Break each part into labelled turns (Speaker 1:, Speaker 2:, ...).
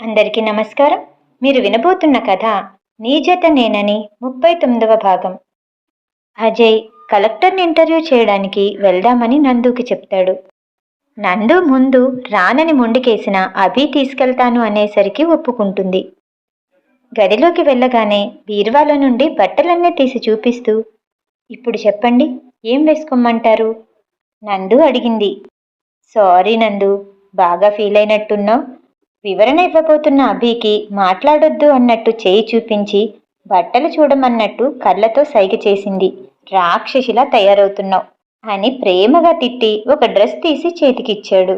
Speaker 1: అందరికీ నమస్కారం. మీరు వినబోతున్న కథ నీజత నేనని ముప్పై తొమ్మిదవ భాగం. అజయ్ కలెక్టర్ని ఇంటర్వ్యూ చేయడానికి వెళ్దామని నందుకి చెప్తాడు. నందు ముందు రానని మొండికేసిన అభి తీసుకెళ్తాను అనేసరికి ఒప్పుకుంటుంది. గదిలోకి వెళ్ళగానే బీరువాల నుండి బట్టలన్నీ తీసి చూపిస్తూ ఇప్పుడు చెప్పండి ఏం వేసుకోమంటారు? నందు అడిగింది. సారీ నందు బాగా ఫీల్ అయినట్టున్నావు వివరణ ఇవ్వబోతున్న అభికి మాట్లాడొద్దు అన్నట్టు చేయి చూపించి బట్టలు చూడమన్నట్టు కళ్ళతో సైగ చేసింది. రాక్షసిలా తయారవుతున్నావు అని ప్రేమగా తిట్టి ఒక డ్రెస్ తీసి చేతికిచ్చాడు.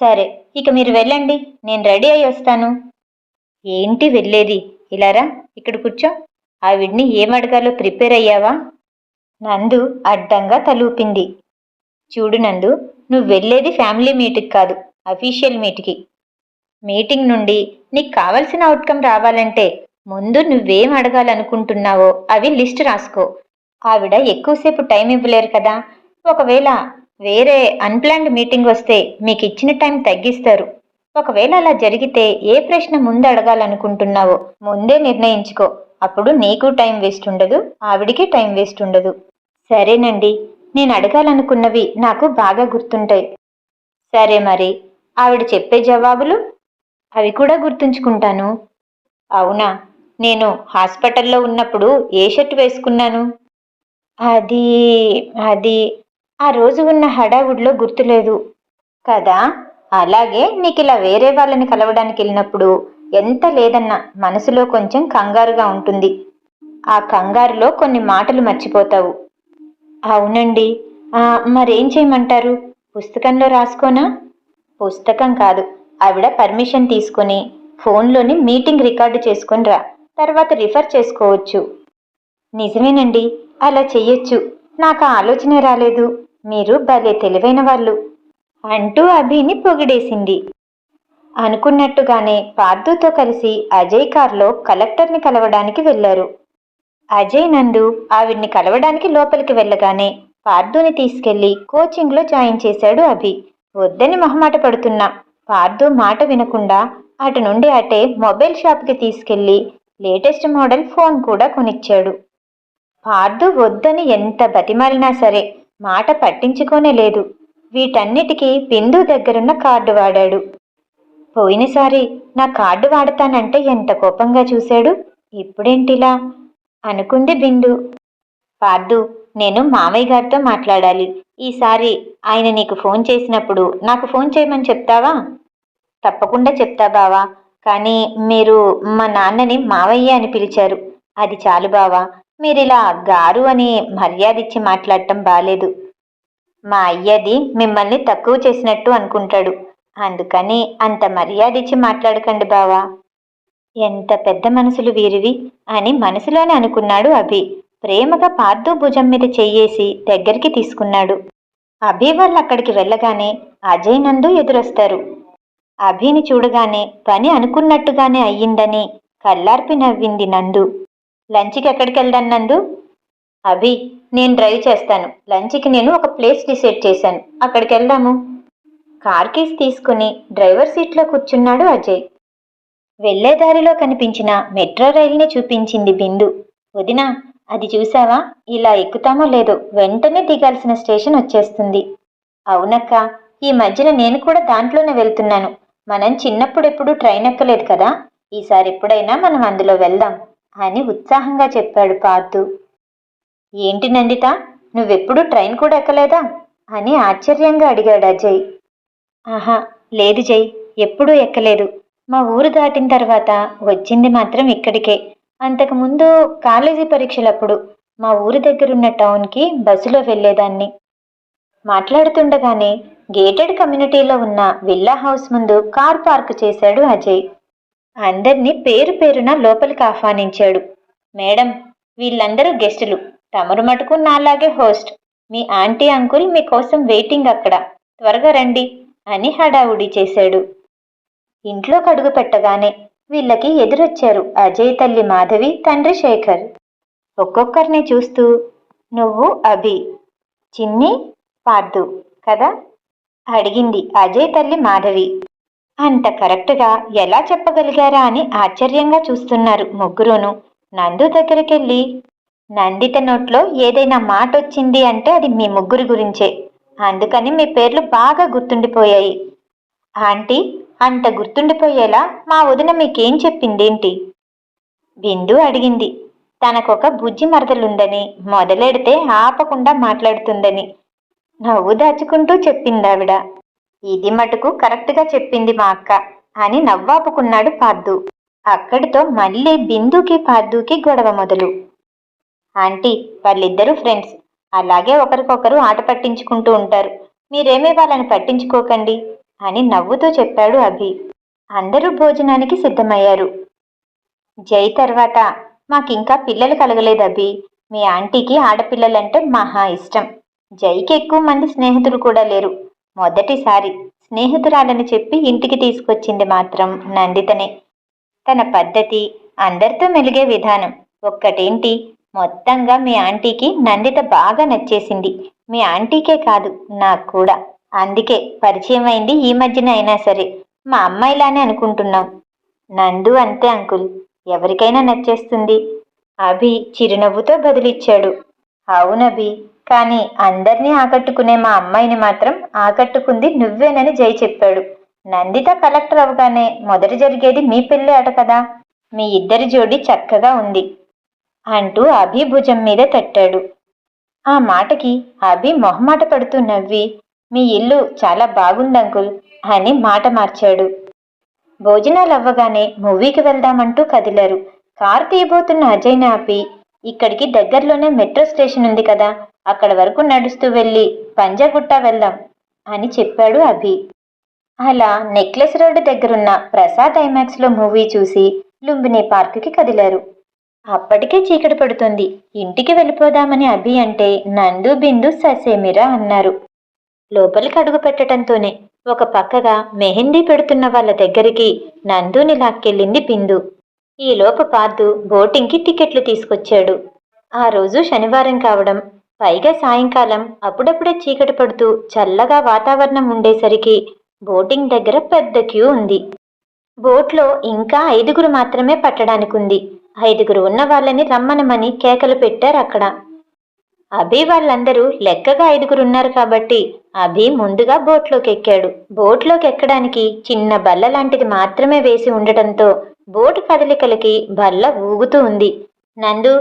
Speaker 1: సరే ఇక మీరు వెళ్ళండి నేను రెడీ అయి వస్తాను. ఏంటి వెళ్ళేది? ఇలారా ఇక్కడ కూర్చో. ఆవిడ్ని ఏం అడగాలో ప్రిపేర్ అయ్యావా? నందు అడ్డంగా తలూపింది చూడు నందు నువ్వు వెళ్ళేది ఫ్యామిలీ మీటింగ్ కాదు అఫీషియల్ మీట్కి. మీటింగ్ నుండి నీకు కావలసిన అవుట్కమ్ రావాలంటే ముందు నువ్వేం అడగాలనుకుంటున్నావో అవి లిస్ట్ రాసుకో. ఆవిడ ఎక్కువసేపు టైం ఇవ్వలేరు కదా. ఒకవేళ వేరే అన్ప్లాన్డ్ మీటింగ్ వస్తే మీకు ఇచ్చిన టైం తగ్గిస్తారు. ఒకవేళ అలా జరిగితే ఏ ప్రశ్న ముందు అడగాలనుకుంటున్నావో ముందే నిర్ణయించుకో. అప్పుడు నీకు టైం వేస్ట్ ఉండదు ఆవిడికి టైం వేస్ట్ ఉండదు. సరేనండి నేను అడగాలనుకున్నవి నాకు బాగా గుర్తుంటాయి. సరే మరి ఆవిడ చెప్పే జవాబులు అవి కూడా గుర్తుంచుకుంటాను. అవునా? నేను హాస్పిటల్లో ఉన్నప్పుడు ఏ షర్ట్ వేసుకున్నాను? అది అది. ఆ రోజు ఉన్న హడావుడిలో గుర్తులేదు. కదా? అలాగే నీకు ఇలా వేరే వాళ్ళని కలవడానికి వెళ్ళినప్పుడు ఎంత లేదన్నా మనసులో కొంచెం కంగారుగా ఉంటుంది. ఆ కంగారులో కొన్ని మాటలు మర్చిపోతావు. అవునండి. మరేం చేయమంటారు? పుస్తకంలో రాసుకోనా? పుస్తకం కాదు. ఆవిడ పర్మిషన్ తీసుకొని ఫోన్లోని మీటింగ్ రికార్డు చేసుకుని రా. తర్వాత రిఫర్ చేసుకోవచ్చు. నిజమేనండి అలా చెయ్యొచ్చు. నాకు ఆ ఆలోచనే రాలేదు. మీరు భలే తెలివైన వాళ్ళు. అంటూ అభిని పొగిడేసింది. అనుకున్నట్టుగానే పార్థుతో కలిసి అజయ్ కార్లో కలెక్టర్ని కలవడానికి వెళ్ళారు అజయ్ నందు ఆవిడ్ని కలవడానికి లోపలికి వెళ్ళగానే పార్థుని తీసుకెళ్ళి కోచింగ్లో జాయిన్ చేశాడు అభి. వద్దని మొహమాట పడుతున్నా. పార్థు మాట వినకుండా అటు నుండి అటే మొబైల్ షాప్కి తీసుకెళ్ళి లేటెస్ట్ మోడల్ ఫోన్ కూడా కొనిచ్చాడు. పార్థు వద్దని ఎంత బతిమాలినా సరే మాట పట్టించుకోనే లేదు. వీటన్నిటికీ బిందు దగ్గరున్న కార్డు వాడాడు. పోయినసారి నా కార్డు వాడతానంటే ఎంత కోపంగా చూశాడు? ఇప్పుడేంటిలా? అనుకుంది బిందు. పార్దు నేను మామయ్య గారితో మాట్లాడాలి. ఈసారి ఆయన నీకు ఫోన్ చేసినప్పుడు నాకు ఫోన్ చేయమని చెప్తావా? తప్పకుండా చెప్తా బావా. కానీ మీరు మా నాన్నని మావయ్య అని పిలిచారు. అది చాలు బావా. మీరిలా గారు అని మర్యాద ఇచ్చి మాట్లాడటం బాలేదు. మా అయ్యది మిమ్మల్ని తక్కువ చేసినట్టు అనుకుంటాడు. అందుకని అంత మర్యాద ఇచ్చి మాట్లాడకండి బావా. ఎంత పెద్ద మనసులు వీరివి అని మనసులోనే అనుకున్నాడు అభి. ప్రేమగా పార్థు భుజం మీద చెయ్యేసి దగ్గరికి తీసుకున్నాడు. అభి వాళ్ళు అక్కడికి వెళ్ళగానే అజయ్ నందు ఎదురొస్తారు. అభిని చూడగానే పని అనుకున్నట్టుగానే అయ్యిందని కల్లార్పి నవ్వింది నందు. లంచ్కి ఎక్కడికి వెళ్దాం నందు? అభి నేను డ్రైవ్ చేస్తాను. లంచ్కి నేను ఒక ప్లేస్ డిసైడ్ చేశాను. అక్కడికి వెళ్దాము. కార్ కీస్ తీసుకుని డ్రైవర్ సీట్లో కూర్చున్నాడు అజయ్. వెళ్ళేదారిలో కనిపించిన మెట్రో రైల్ని చూపించింది బిందు. వదినా అది చూసావా ఇలా ఎక్కుతామో లేదో వెంటనే దిగాల్సిన స్టేషన్ వచ్చేస్తుంది. అవునక్క ఈ మధ్యన నేను కూడా దాంట్లోనే వెళ్తున్నాను. మనం చిన్నప్పుడు ఎప్పుడు ట్రైన్ ఎక్కలేదు కదా? ఈసారి ఎప్పుడైనా మనం అందులో వెళ్దాం అని ఉత్సాహంగా చెప్పాడు పార్థు ఏంటి నందిత నువ్వెప్పుడు ట్రైన్ కూడా ఎక్కలేదా? అని ఆశ్చర్యంగా అడిగాడు అజయ్. ఆహా లేదు జై ఎప్పుడూ ఎక్కలేదు. మా ఊరు దాటిన తర్వాత వచ్చింది మాత్రం ఇక్కడికే. అంతకుముందు కాలేజీ పరీక్షలప్పుడు మా ఊరి దగ్గరున్న టౌన్కి బస్సులో వెళ్ళేదాన్ని. మాట్లాడుతుండగానే గేటెడ్ కమ్యూనిటీలో ఉన్న విల్లా హౌస్ ముందు కార్ పార్క్ చేశాడు అజయ్. అందర్నీ పేరు పేరున లోపలికి ఆహ్వానించాడు. మేడం వీళ్ళందరూ గెస్టులు. తమరు మటుకు నాలాగే హోస్ట్. మీ ఆంటీ అంకుల్ మీకోసం వెయిటింగ్ అక్కడ. త్వరగా రండి అని హడావుడి చేశాడు. ఇంట్లో కడుగు పెట్టగానే వీళ్ళకి ఎదురొచ్చారు అజయ్ తల్లి మాధవి తండ్రి శేఖర్. ఒక్కొక్కరిని చూస్తూ నువ్వు అభి చిన్ని పార్దు కదా? అడిగింది అజయ్ తల్లి మాధవి. అంత కరెక్ట్గా ఎలా చెప్పగలిగారా అని ఆశ్చర్యంగా చూస్తున్నారు ముగ్గురును. నందు దగ్గరికెళ్ళి నందిత నోట్లో ఏదైనా మాట వచ్చింది అంటే అది మీ ముగ్గురి గురించే. అందుకని మీ పేర్లు బాగా గుర్తుండిపోయాయి. ఆంటీ అంత గుర్తుండిపోయేలా మా వదిన మీకేం చెప్పిందేంటి? బిందు అడిగింది. తనకొక బుజ్జి మరదలుందని మొదలెడితే ఆపకుండా మాట్లాడుతుందని. నవ్వు దాచుకుంటూ చెప్పిందావిడ. ఇది మటుకు కరెక్ట్గా చెప్పింది మా అక్క అని నవ్వాపుకున్నాడు పాద్దు అక్కడితో మళ్ళీ బిందుకి పాద్దుకి గొడవ మొదలు. ఆంటీ వాళ్ళిద్దరూ ఫ్రెండ్స్. అలాగే ఒకరికొకరు ఆట పట్టించుకుంటూ ఉంటారు. మీరేమీ వాళ్ళని పట్టించుకోకండి. అని నవ్వుతూ చెప్పాడు అభి. అందరూ భోజనానికి సిద్ధమయ్యారు. జై తర్వాత మాకింకా పిల్లలు కలగలేదు అభి. మీ ఆంటీకి ఆడపిల్లలంటే మహా ఇష్టం. జైకి ఎక్కువ మంది స్నేహితులు కూడా లేరు. మొదటిసారి స్నేహితురాలని చెప్పి ఇంటికి తీసుకొచ్చింది మాత్రం నందితనే. తన పద్ధతి అందరితో మెలిగే విధానం ఒక్కటేంటి? మొత్తంగా మీ ఆంటీకి నందిత బాగా నచ్చేసింది. మీ ఆంటీకే కాదు నాకు కూడా. అందుకే పరిచయం అయింది ఈ మధ్యన అయినా సరే. మా అమ్మాయిలానే అనుకుంటున్నాం. నందు అంతే అంకుల్. ఎవరికైనా నచ్చేస్తుంది. అభి చిరునవ్వుతో బదులిచ్చాడు. అవునభి కానీ అందరినీ ఆకట్టుకునే మా అమ్మాయిని మాత్రం ఆకట్టుకుంది నువ్వేనని జై చెప్పాడు. నందిత కలెక్టర్ అవగానే మొదట జరిగేది మీ పెళ్ళి అట కదా. మీ ఇద్దరి జోడి చక్కగా ఉంది అంటూ అభి భుజం మీద తట్టాడు. ఆ మాటకి అభి మొహమాట పడుతూ నవ్వి మీ ఇల్లు చాలా బాగుందంకుల్ అని మాట మార్చాడు. భోజనాలు అవ్వగానే మూవీకి వెళ్దామంటూ కదిలారు. కారు తీయబోతున్న అజయ్ని ఆపి ఇక్కడికి దగ్గరలోనే మెట్రో స్టేషన్ ఉంది కదా అక్కడ వరకు నడుస్తూ వెళ్ళి పంజాగుట్ట వెళ్దాం అని చెప్పాడు అభి. అలా నెక్లెస్ రోడ్డు దగ్గరున్న ప్రసాద్ ఐమాక్స్లో మూవీ చూసి లుంబిని పార్కుకి కదిలారు. అప్పటికే చీకటి పడుతుంది ఇంటికి వెళ్ళిపోదామని అభి అంటే నందు బిందు ససేమిరా అన్నారు. లోపలికి అడుగు పెట్టడంతోనే ఒక పక్కగా మెహందీ పెడుతున్న వాళ్ళ దగ్గరికి నందుని లాక్కెళ్ళింది బిందు. ఈలోపు పార్దు బోటింగ్కి టికెట్లు తీసుకొచ్చాడు. ఆ రోజు శనివారం కావడం పైగా సాయంకాలం అప్పుడప్పుడే చీకటి పడుతూ చల్లగా వాతావరణం ఉండేసరికి బోటింగ్ దగ్గర పెద్ద క్యూ ఉంది. బోట్లో ఇంకా ఐదుగురు మాత్రమే పట్టడానికి ఉంది ఐదుగురు ఉన్న వాళ్ళని రమ్మనమని కేకలు పెట్టారు అక్కడ అభి వాళ్ళందరూ లెక్కగా ఐదుగురు ఉన్నారు కాబట్టి అభి ముందుగా బోట్లోకి ఎక్కాడు బోట్లోకి ఎక్కడానికి చిన్న బల్ల లాంటిది మాత్రమే వేసి ఉండటంతో బోటు కదలికలకి బల్ల ఊగుతూ ఉంది. నందు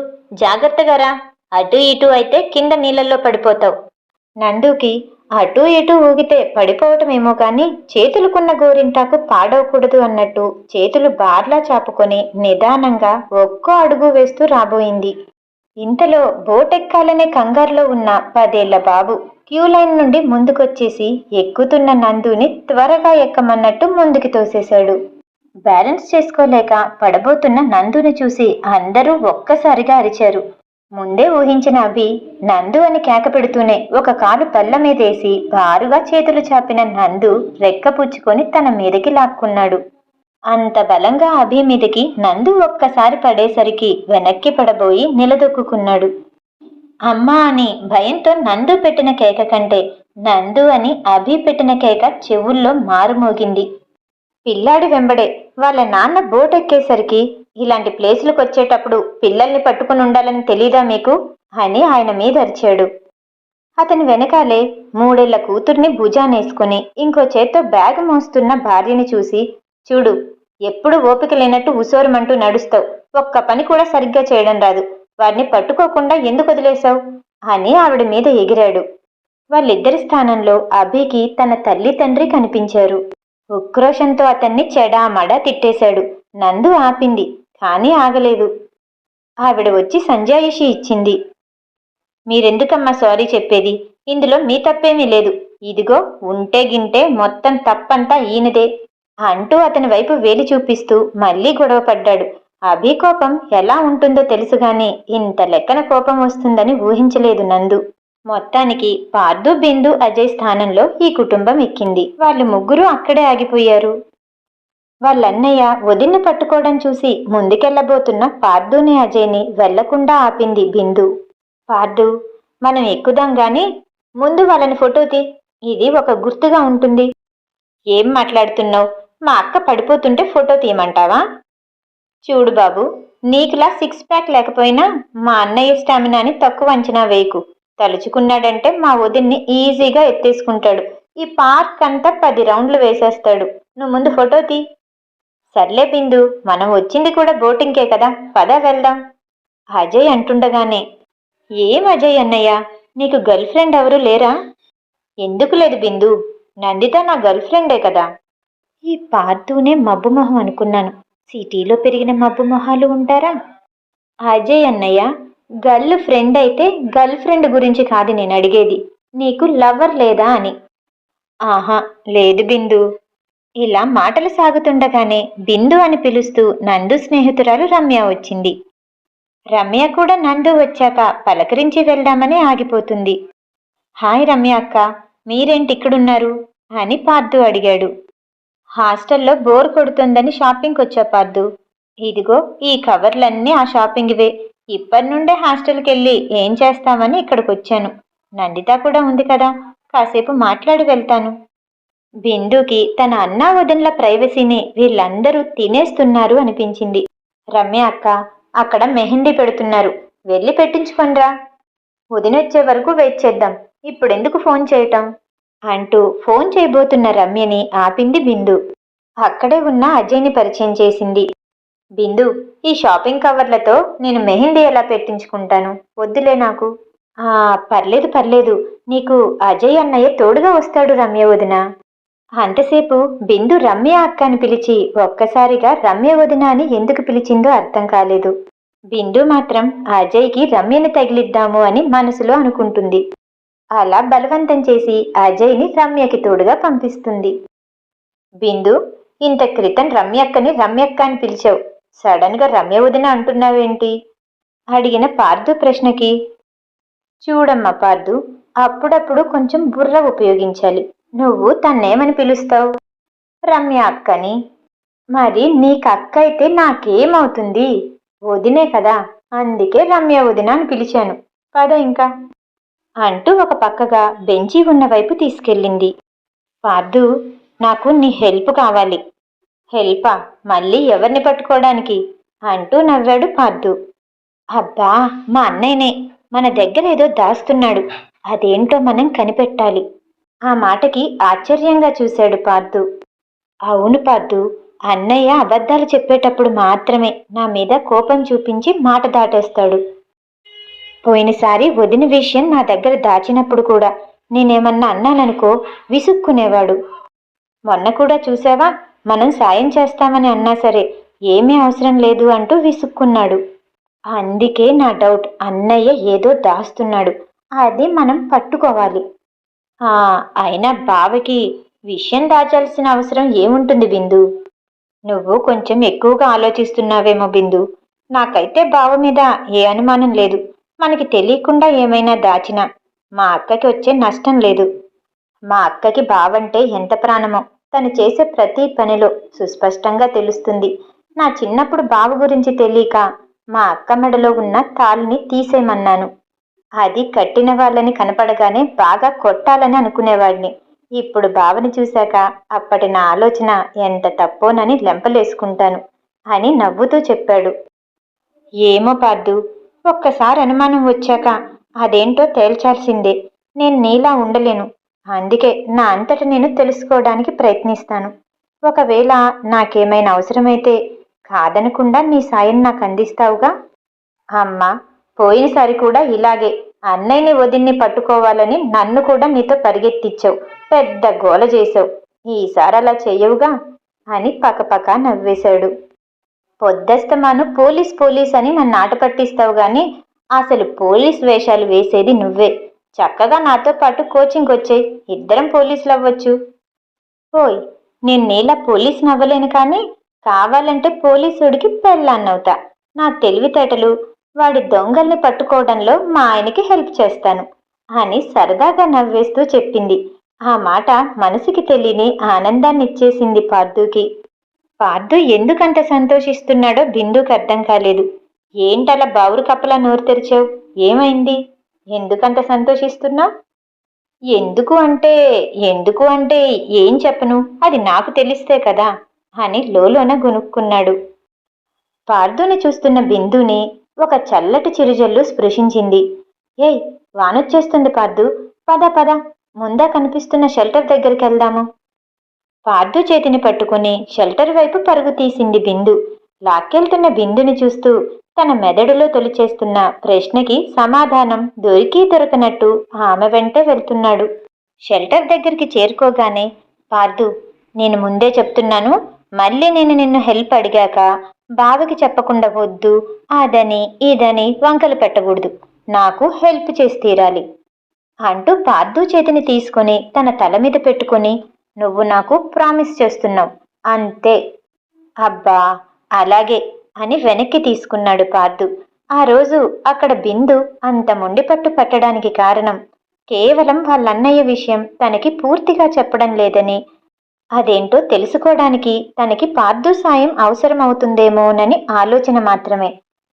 Speaker 1: జాగ్రత్తగా రా. అటు ఇటు అయితే కింద నీళ్ళల్లో పడిపోతావు. నందుకి అటు ఇటు ఊగితే పడిపోవటమేమో కానీ చేతులుకున్న గోరింటాకు పాడవకూడదు అన్నట్టు చేతులు బార్లా చాపుకొని నిదానంగా ఒక్కో అడుగు వేస్తూ రాబోయింది. ఇంతలో బోటెక్కాలనే కంగారులో ఉన్న పదేళ్ళ బాబు క్యూ లైన్ నుండి ముందుకొచ్చేసి ఎక్కుతున్న నందుని త్వరగా ఎక్కమన్నట్టు ముందుకి తోసేశాడు. బ్యాలెన్స్ చేసుకోలేక పడబోతున్న నందుని చూసి అందరూ ఒక్కసారిగా అరిచారు. ముందే ఊహించిన అభి నందు అని కేక పెడుతూనే ఒక కాలు పళ్ళ మీదేసి బారుగా చేతులు చాపిన నందు రెక్కపుచ్చుకొని తన మీదకి లాక్కున్నాడు. అంత బలంగా అభి మీదకి నందు ఒక్కసారి పడేసరికి వెనక్కి పడబోయి నిలదొక్కున్నాడు అమ్మా అని భయంతో నందు పెట్టిన కేక కంటే నందు అని అభి పెట్టిన కేక చెవుల్లో మారుమోగింది. పిల్లాడి వెంబడే వాళ్ళ నాన్న బోట్ ఎక్కేసరికి ఇలాంటి ప్లేసులకు వచ్చేటప్పుడు పిల్లల్ని పట్టుకుని ఉండాలని తెలీదా మీకు? అని ఆయన మీద అరిచాడు. అతని వెనకాలే మూడేళ్ళ కూతుర్ని భుజానేసుకుని ఇంకో చేత్తో బ్యాగ్ మోస్తున్న భార్యని చూసి చూడు ఎప్పుడు ఓపిక లేనట్టు ఉసోరమంటూ నడుస్తావు. ఒక్క పని కూడా సరిగ్గా చేయడం రాదు. వారిని పట్టుకోకుండా ఎందుకు వదిలేశావు? అని ఆవిడ మీద ఎగిరాడు. వాళ్ళిద్దరి స్థానంలో అభికి తన తల్లి తండ్రి కనిపించారు. ఉక్రోషంతో అతన్ని చెడామడా తిట్టేశాడు. నందు ఆపింది కానీ ఆగలేదు. ఆవిడ వచ్చి సంజాయిషి ఇచ్చింది. మీరెందుకమ్మా సారీ చెప్పేది? ఇందులో మీ తప్పేమీ లేదు. ఇదిగో ఉంటే గింటే మొత్తం తప్పంతా ఈయనదే. అంటూ అతని వైపు వేలి చూపిస్తూ మళ్ళీ గొడవ పడ్డాడు. అభి కోపం ఎలా ఉంటుందో తెలుసుగానే ఇంత లెక్కన కోపం వస్తుందని ఊహించలేదు నందు. మొత్తానికి పార్దు బిందు అజయ్ స్థానంలో ఈ కుటుంబం ఎక్కింది. వాళ్ళు ముగ్గురు అక్కడే ఆగిపోయారు. వాళ్ళన్నయ్య వదిన్ని పట్టుకోవడం చూసి ముందుకెళ్ళబోతున్న పార్దుని అజయ్ని వెళ్ళకుండా ఆపింది బిందు. పార్దు మనం ఎక్కుదాం గాని ముందు వాళ్ళని ఫోటో తీ. ఇది ఒక గుర్తుగా ఉంటుంది. ఏం మాట్లాడుతున్నావు? మా అక్క పడిపోతుంటే ఫోటో తీయమంటావా? చూడు బాబు నీకులా సిక్స్ ప్యాక్ లేకపోయినా మా అన్నయ్య స్టామినాని తక్కువ అంచనా వేయకు. తలుచుకున్నాడంటే మా వదిన్ని ఈజీగా ఎత్తేసుకుంటాడు. ఈ పార్క్ అంతా పది రౌండ్లు వేసేస్తాడు. నువ్వు ముందు ఫోటో తీ. సర్లే బిందు మనం వచ్చింది కూడా బోటింగ్కే కదా పద వెళ్దాం. అజయ్ అంటుండగానే ఏం అజయ్ అన్నయ్య నీకు గర్ల్ ఫ్రెండ్ ఎవరు లేరా? ఎందుకు లేదు బిందు నందిత నా గర్ల్ ఫ్రెండే కదా. ఈ పార్థునే మబ్బు మొహం అనుకున్నాను. సిటీలో పెరిగిన మబ్బు మొహాలు ఉంటారా? అజయ్ అన్నయ్య గర్ల్ ఫ్రెండ్ అయితే గర్ల్ ఫ్రెండ్ గురించి కాదు నేను అడిగేది. నీకు లవర్ లేదా అని. ఆహా లేదు బిందు. ఇలా మాటలు సాగుతుండగానే బిందు అని పిలుస్తూ నందు స్నేహితురాలు రమ్య వచ్చింది. రమ్య కూడా నందు వచ్చాక పలకరించి వెళ్దామని ఆగిపోతుంది. హాయ్ రమ్య అక్క మీరేంటి ఇక్కడున్నారు? అని పార్థు అడిగాడు. హాస్టల్లో బోర్ కొడుతుందని షాపింగ్కి వచ్చా పార్దు. ఇదిగో ఈ కవర్లన్నీ ఆ షాపింగ్వే. ఇప్పటి నుండే హాస్టల్కి వెళ్ళి ఏం చేస్తామని ఇక్కడికి వచ్చాను నందిత కూడా ఉంది కదా కాసేపు మాట్లాడి వెళ్తాను. బిందుకి తన అన్నా వదినల ప్రైవసీని వీళ్ళందరూ తినేస్తున్నారు అనిపించింది. రమ్య అక్క అక్కడ మెహందీ పెడుతున్నారు. వెళ్ళి పెట్టించుకొనిరా. వదినొచ్చే వరకు వెయిట్ చేద్దాం. ఇప్పుడెందుకు ఫోన్ చేయటం? అంటూ ఫోన్ చేయబోతున్న రమ్యని ఆపింది బిందు. అక్కడే ఉన్న అజయ్ని పరిచయం చేసింది. బిందు ఈ షాపింగ్ కవర్లతో నేను మెహందీ ఎలా పెట్టించుకుంటాను? వద్దులే నాకు. ఆ పర్లేదు పర్లేదు. నీకు అజయ్ అన్నయ్య తోడుగా వస్తాడు రమ్య వదిన. అంతసేపు బిందు రమ్య అక్క అని పిలిచి ఒక్కసారిగా రమ్య వదిన అని ఎందుకు పిలిచిందో అర్థం కాలేదు. బిందు మాత్రం అజయ్కి రమ్యని తగిలిద్దాము అని మనసులో అనుకుంటుంది. అలా బలవంతం చేసి అజయ్ని రమ్యకి తోడుగా పంపిస్తుంది. బిందు ఇంత క్రితం రమ్యక్కని రమ్యక్క అని పిలిచావు. సడన్గా రమ్య వదిన అంటున్నావేంటి? అడిగిన పార్థు ప్రశ్నకి. చూడమ్మా పార్థు అప్పుడప్పుడు కొంచెం బుర్ర ఉపయోగించాలి. నువ్వు తన్నేమని పిలుస్తావు? రమ్య అక్కని. మరి నీకు అక్క అయితే నాకేమవుతుంది? వదినే కదా అందుకే రమ్య వదిన అని పిలిచాను. పద ఇంకా. అంటూ ఒక పక్కగా బెంచి ఉన్న వైపు తీసుకెళ్ళింది. పార్థు నాకు నీ హెల్ప్ కావాలి. హెల్పా? మళ్ళీ ఎవరిని పట్టుకోవడానికి? అంటూ నవ్వాడు పార్థు అబ్బా మా అన్నయ్యనే. మన దగ్గర ఏదో దాస్తున్నాడు. అదేంటో మనం కనిపెట్టాలి. ఆ మాటకి ఆశ్చర్యంగా చూశాడు పార్థు అవును పార్థు అన్నయ్య అబద్ధాలు చెప్పేటప్పుడు మాత్రమే నా మీద కోపం చూపించి మాట దాటేస్తాడు. పోయినసారి వదిన విషయం నా దగ్గర దాచినప్పుడు కూడా నేనేమన్నా అన్నాననుకో విసుక్కునేవాడు. మొన్న కూడా చూసావా? మనం సాయం చేస్తామని అన్నా సరే ఏమీ అవసరం లేదు అంటూ విసుక్కున్నాడు. అందుకే నా డౌట్ అన్నయ్య ఏదో దాస్తున్నాడు. అది మనం పట్టుకోవాలి. ఆ అయినా బావకి విషయం దాచాల్సిన అవసరం ఏముంటుంది బిందు? నువ్వు కొంచెం ఎక్కువగా ఆలోచిస్తున్నావేమో బిందు. నాకైతే బావ మీద ఏ అనుమానం లేదు. మనకి తెలియకుండా ఏమైనా దాచినా మా అక్కకి వచ్చే నష్టం లేదు. మా అక్కకి బావంటే ఎంత ప్రాణమో తను చేసే ప్రతి పనిలో సుస్పష్టంగా తెలుస్తుంది. నా చిన్నప్పుడు బావ గురించి తెలియక మా అక్క మెడలో ఉన్న తాళ్ళని తీసేయమన్నాను. అది కట్టిన వాళ్ళని కనపడగానే బాగా కొట్టాలని అనుకునేవాడిని. ఇప్పుడు బావని చూశాక అప్పటి నా ఆలోచన ఎంత తప్పోనని లెంపలేసుకుంటాను అని నవ్వుతూ చెప్పాడు. ఏమో పార్దు ఒక్కసారి అనుమానం వచ్చాక అదేంటో తేల్చాల్సిందే. నేను నీలా ఉండలేను. అందుకే నా అంతట నేను తెలుసుకోవడానికి ప్రయత్నిస్తాను. ఒకవేళ నాకేమైనా అవసరమైతే కాదనకుండా నీ సాయం నాకు అందిస్తావుగా? అమ్మా పోయినసారి కూడా ఇలాగే. అన్నయ్యని వదిన్ని పట్టుకోవాలని నన్ను కూడా నీతో పరిగెత్తిచ్చావు. పెద్ద గోల చేసావు ఈసారి అలా చెయ్యవుగా? అని పకపక నవ్వేశాడు. పొద్దస్తమాను పోలీస్ పోలీస్ అని నన్ను ఆట పట్టిస్తావు కానీ అసలు పోలీస్ వేషాలు వేసేది నువ్వే. చక్కగా నాతో పాటు కోచింగ్ వచ్చే ఇద్దరం పోలీసులు అవ్వచ్చు. ఓయ్ నేను నీలా పోలీస్ నవ్వలేను కానీ కావాలంటే పోలీసుడికి పెళ్ళాన్నవుతా. నా తెలివితేటలు వాడి దొంగల్ని పట్టుకోవడంలో మా ఆయనకి హెల్ప్ చేస్తాను అని సరదాగా నవ్వేస్తూ చెప్పింది. ఆ మాట మనసుకి తెలియని ఆనందాన్ని ఇచ్చేసింది పార్థుకి. పార్థు ఎందుకంత సంతోషిస్తున్నాడో బిందుకు అర్థం కాలేదు. ఏంటలా బావురు కప్పలా నోరు తెరిచావు? ఏమైంది? ఎందుకంత సంతోషిస్తున్నావు? ఎందుకు అంటే ఎందుకు అంటే ఏం చెప్పను? అది నాకు తెలిస్తే కదా? అని లోలోన గునుక్కున్నాడు. పార్థుని చూస్తున్న బిందుని ఒక చల్లటి చిరుజల్లు స్పృశించింది. ఏయ్ వానొచ్చేస్తుంది పార్థు పద పద. ముందా కనిపిస్తున్న షెల్టర్ దగ్గరికి వెళ్దాము పార్థు చేతిని పట్టుకుని షెల్టర్ వైపు పరుగు తీసింది బిందు. లాక్కెళ్తున్న బిందుని చూస్తూ తన మెదడులో తొలిచేస్తున్న ప్రశ్నకి సమాధానం దొరికి దొరకనట్టు ఆమె వెంటే వెళ్తున్నాడు. షెల్టర్ దగ్గరికి చేరుకోగానే పార్థు నేను ముందే చెప్తున్నాను. మళ్ళీ నేను నిన్ను హెల్ప్ అడిగాక బావకి చెప్పకుండా వద్దు. అదని ఇదని వంకలు పెట్టకూడదు. నాకు హెల్ప్ చేసి తీరాలి. అంటూ పార్థు చేతిని తీసుకొని తన తల మీద పెట్టుకొని నువ్వు నాకు ప్రామిస్ చేస్తున్నావు. అంతే. అబ్బా అలాగే అని వెనక్కి తీసుకున్నాడు పార్థు ఆ రోజు అక్కడ బిందు అంత మొండి పట్టు పట్టడానికి కారణం కేవలం వాళ్ళన్నయ్య విషయం తనకి పూర్తిగా చెప్పడం లేదని. అదేంటో తెలుసుకోవడానికి తనకి పార్థు సాయం అవసరం అవుతుందేమోనని ఆలోచన మాత్రమే.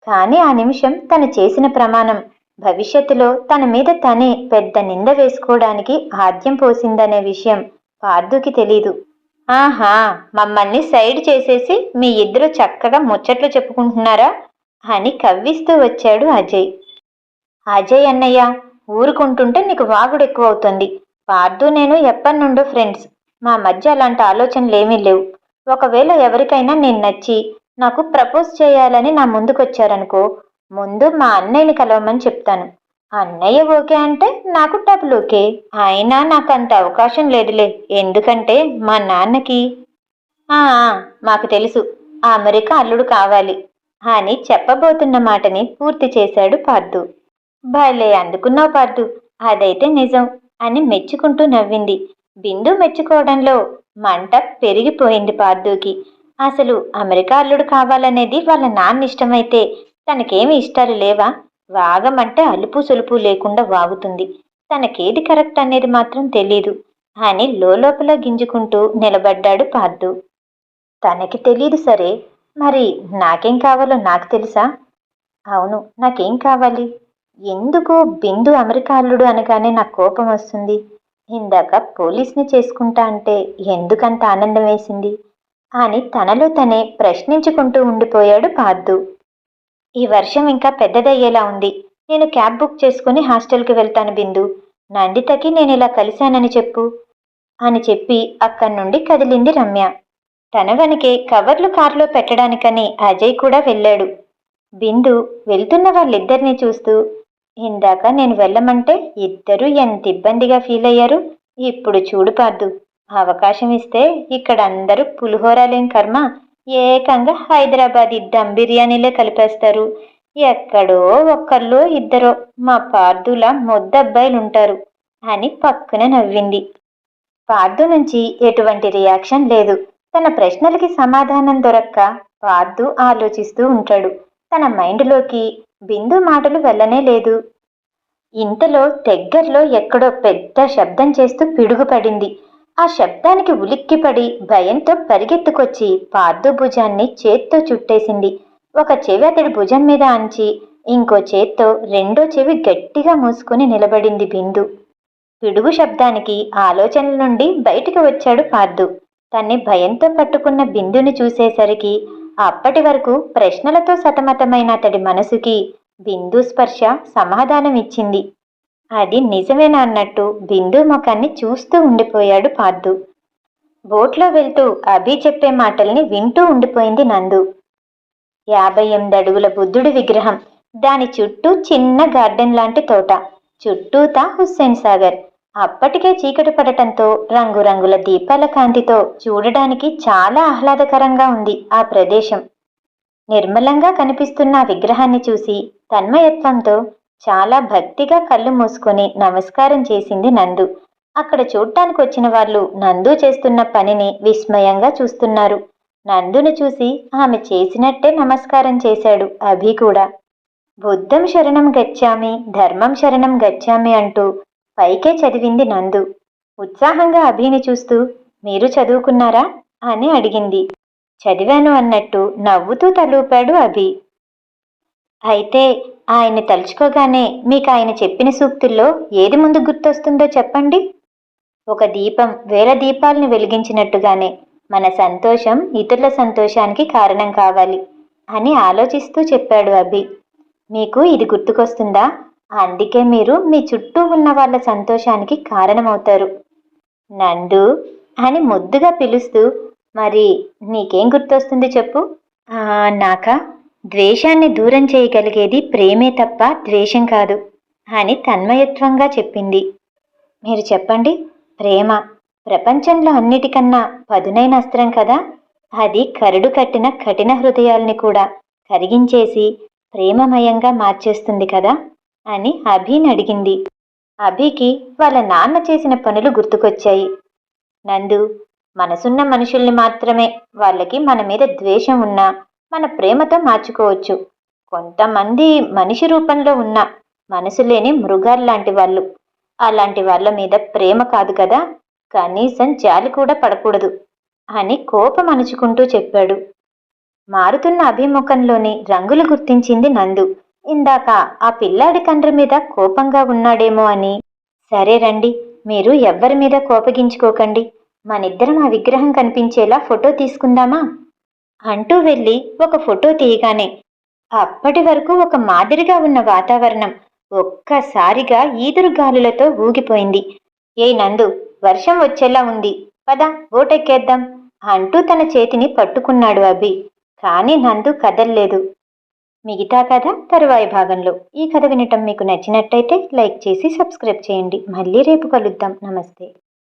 Speaker 1: కానీ ఆ నిమిషం తను చేసిన ప్రమాణం భవిష్యత్తులో తన మీద తనే పెద్ద నింద వేసుకోవడానికి ఆద్యం పోసిందనే విషయం పార్థుకి తెలీదు. ఆహా మమ్మల్ని సైడ్ చేసేసి మీ ఇద్దరు చక్కగా ముచ్చట్లు చెప్పుకుంటున్నారా? అని కవ్విస్తూ వచ్చాడు అజయ్. అజయ్ అన్నయ్య ఊరుకుంటుంటే నీకు వాగుడు ఎక్కువ అవుతుంది పార్థు నేను ఎప్పటి నుండో ఫ్రెండ్స్. మా మధ్య అలాంటి ఆలోచనలు ఏమీ లేవు. ఒకవేళ ఎవరికైనా నేను నచ్చి నాకు ప్రపోజ్ చేయాలని నా ముందుకొచ్చారనుకో ముందు మా అన్నయ్యని కలవమని చెప్తాను. అన్నయ్య ఓకే అంటే నాకు డబ్బులు ఓకే. అయినా నాకు అంత అవకాశం లేదులే. ఎందుకంటే మా నాన్నకి "ఆ, మాకు తెలుసు. ఆ అమెరికా అల్లుడు కావాలి అని చెప్పబోతున్న మాటని పూర్తి చేశాడు పార్థు భలే అందుకున్నావు పార్థు అదైతే నిజం అని మెచ్చుకుంటూ నవ్వింది. బిందు మెచ్చుకోవడంలో మంట పెరిగిపోయింది పార్థుకి అసలు అమెరికా అల్లుడు కావాలనేది వాళ్ళ నాన్న ఇష్టమైతే తనకేమి ఇష్టాలు లేవా? వాగమంటే అలుపు సులుపు లేకుండా వాగుతుంది. తనకేది కరెక్ట్ అనేది మాత్రం తెలీదు. అని లోపల గింజుకుంటూ నిలబడ్డాడు పార్థు. తనకి తెలియదు సరే. మరి నాకేం కావాలో నాకు తెలుసా? అవును నాకేం కావాలి? ఎందుకు బిందు అమెరికాలుడు అనగానే నాకు కోపం వస్తుంది. ఇందాక పోలీస్ని చేసుకుంటా అంటే ఎందుకంత ఆనందం వేసింది? అని తనలో తనే ప్రశ్నించుకుంటూ ఉండిపోయాడు పార్థు. ఈ వర్షం ఇంకా పెద్దదయ్యేలా ఉంది. నేను క్యాబ్ బుక్ చేసుకుని హాస్టల్కి వెళ్తాను బిందు. నందితకి నేను ఇలా కలిశానని చెప్పు. అని చెప్పి అక్కడి నుండి కదిలింది రమ్య. తన వెనకే కవర్లు కారులో పెట్టడానికని అజయ్ కూడా వెళ్ళాడు. బిందు వెళ్తున్న వాళ్ళిద్దరిని చూస్తూ ఇందాక నేను వెళ్ళమంటే ఇద్దరూ ఎంత ఇబ్బందిగా ఫీల్ అయ్యారు? ఇప్పుడు చూడు పార్దు. అవకాశం ఇస్తే ఇక్కడ అందరూ పులిహోరాలేం కర్మ? ఏకంగా హైదరాబాదీ దమ్ బిర్యానీలే కలిపేస్తారు. ఎక్కడో ఒక్కర్లో ఇద్దరో మా పార్థుల మొద్దబ్బాయిలు ఉంటారు అని పక్కన నవ్వింది. పార్థు నుంచి ఎటువంటి రియాక్షన్ లేదు. తన ప్రశ్నలకి సమాధానం దొరక్క పార్థు ఆలోచిస్తూ ఉంటాడు. తన మైండ్లోకి బిందు మాటలు వెళ్ళనే లేదు. ఇంతలో దగ్గరలో ఎక్కడో పెద్ద శబ్దం చేస్తూ పిడుగుపడింది ఆ శబ్దానికి ఉలిక్కిపడి భయంతో పరిగెత్తుకొచ్చి పార్థు భుజాన్ని చేత్తో చుట్టేసింది. ఒక చెవి అతడి భుజం మీద అంచి ఇంకో చేత్తో రెండో చెవి గట్టిగా మూసుకుని నిలబడింది బిందు. పిడుగు శబ్దానికి ఆలోచనల నుండి బయటికి వచ్చాడు పార్థు. తన్ని భయంతో పట్టుకున్న బిందుని చూసేసరికి అప్పటి వరకు ప్రశ్నలతో సతమతమైన అతడి మనసుకి బిందు స్పర్శ సమాధానం ఇచ్చింది అది నిజమేనా అన్నట్టు బిందు ముఖాన్ని చూస్తూ ఉండిపోయాడు పార్థు బోట్లో వెళ్తూ అభి చెప్పే మాటల్ని వింటూ ఉండిపోయింది నందు. యాభై ఎనిమిది అడుగుల బుద్ధుడి విగ్రహం దాని చుట్టూ చిన్న గార్డెన్ లాంటి తోట చుట్టూతా హుస్సేన్ సాగర్. అప్పటికే చీకటి పడటంతో రంగురంగుల దీపాల కాంతితో చూడడానికి చాలా ఆహ్లాదకరంగా ఉంది ఆ ప్రదేశం. నిర్మలంగా కనిపిస్తున్న విగ్రహాన్ని చూసి తన్మయత్వంతో చాలా భక్తిగా కళ్ళు మూసుకొని నమస్కారం చేసింది నందు. అక్కడ చూడటానికి వచ్చిన వాళ్ళు నందు చేస్తున్న పనిని విస్మయంగా చూస్తున్నారు. నందును చూసి ఆమె చేసినట్టే నమస్కారం చేశాడు అభి కూడా. బుద్ధం శరణం గచ్చామి ధర్మం శరణం గచ్చామి అంటూ పైకే చదివింది నందు. ఉత్సాహంగా అభిని చూస్తూ మీరు చదువుకున్నారా? అని అడిగింది. చదివాను అన్నట్టు నవ్వుతూ తలూపాడు అభి. అయితే ఆయన్ని తలుచుకోగానే మీకు ఆయన చెప్పిన సూక్తుల్లో ఏది ముందు గుర్తొస్తుందో చెప్పండి. ఒక దీపం వేల దీపాలను వెలిగించినట్టుగానే మన సంతోషం ఇతరుల సంతోషానికి కారణం కావాలి అని ఆలోచిస్తూ చెప్పాడు అభి. మీకు ఇది గుర్తుకొస్తుందా? అందుకే మీరు మీ చుట్టూ ఉన్న వాళ్ళ సంతోషానికి కారణమవుతారు. నందు అని ముద్దుగా పిలుస్తూ మరి నీకేం గుర్తొస్తుంది చెప్పు. నాకా? ద్వేషాన్ని దూరం చేయగలిగేది ప్రేమే తప్ప ద్వేషం కాదు అని తన్మయత్వంగా చెప్పింది. మీరు చెప్పండి ప్రేమ ప్రపంచంలో అన్నిటికన్నా పదునైన అస్త్రం కదా? అది కరుడు కట్టిన కఠిన హృదయాల్ని కూడా కరిగించేసి ప్రేమమయంగా మార్చేస్తుంది కదా? అని అభిని అడిగింది. అభికి వాళ్ళ నాన్న చేసిన పనులు గుర్తుకొచ్చాయి. నందు మనసున్న మనుషుల్ని మాత్రమే వాళ్ళకి మన మీద ద్వేషం ఉన్నా మన ప్రేమతో మార్చుకోవచ్చు. కొంతమంది మనిషి రూపంలో ఉన్న మనసు లేని మృగాల్లాంటి వాళ్ళు. అలాంటి వాళ్ళ మీద ప్రేమ కాదు కదా? కనీసం జాలి కూడా పడకూడదు అని కోపం అణుచుకుంటూ చెప్పాడు. మారుతున్న అభిముఖంలోని రంగులు గుర్తించింది నందు. ఇందాక ఆ పిల్లాడి తండ్రి మీద కోపంగా ఉన్నాడేమో అని. సరే రండి మీరు ఎవ్వరి మీద కోపగించుకోకండి. మనిద్దరం ఆ విగ్రహం కనిపించేలా ఫోటో తీసుకుందామా? అంటూ వెళ్ళి ఒక ఫోటో తీయగానే అప్పటి వరకు ఒక మాదిరిగా ఉన్న వాతావరణం ఒక్కసారిగా ఈదురు గాలులతో ఊగిపోయింది. ఏ నందు వర్షం వచ్చేలా ఉంది. పద ఓటెక్కేద్దాం అంటూ తన చేతిని పట్టుకున్నాడు అభి. కానీ నందు కదల్లేదు. మిగతా కథ తరువాయి భాగంలో. ఈ కథ వినటం మీకు నచ్చినట్టయితే లైక్ చేసి సబ్స్క్రైబ్ చేయండి. మళ్ళీ రేపు కలుద్దాం. నమస్తే.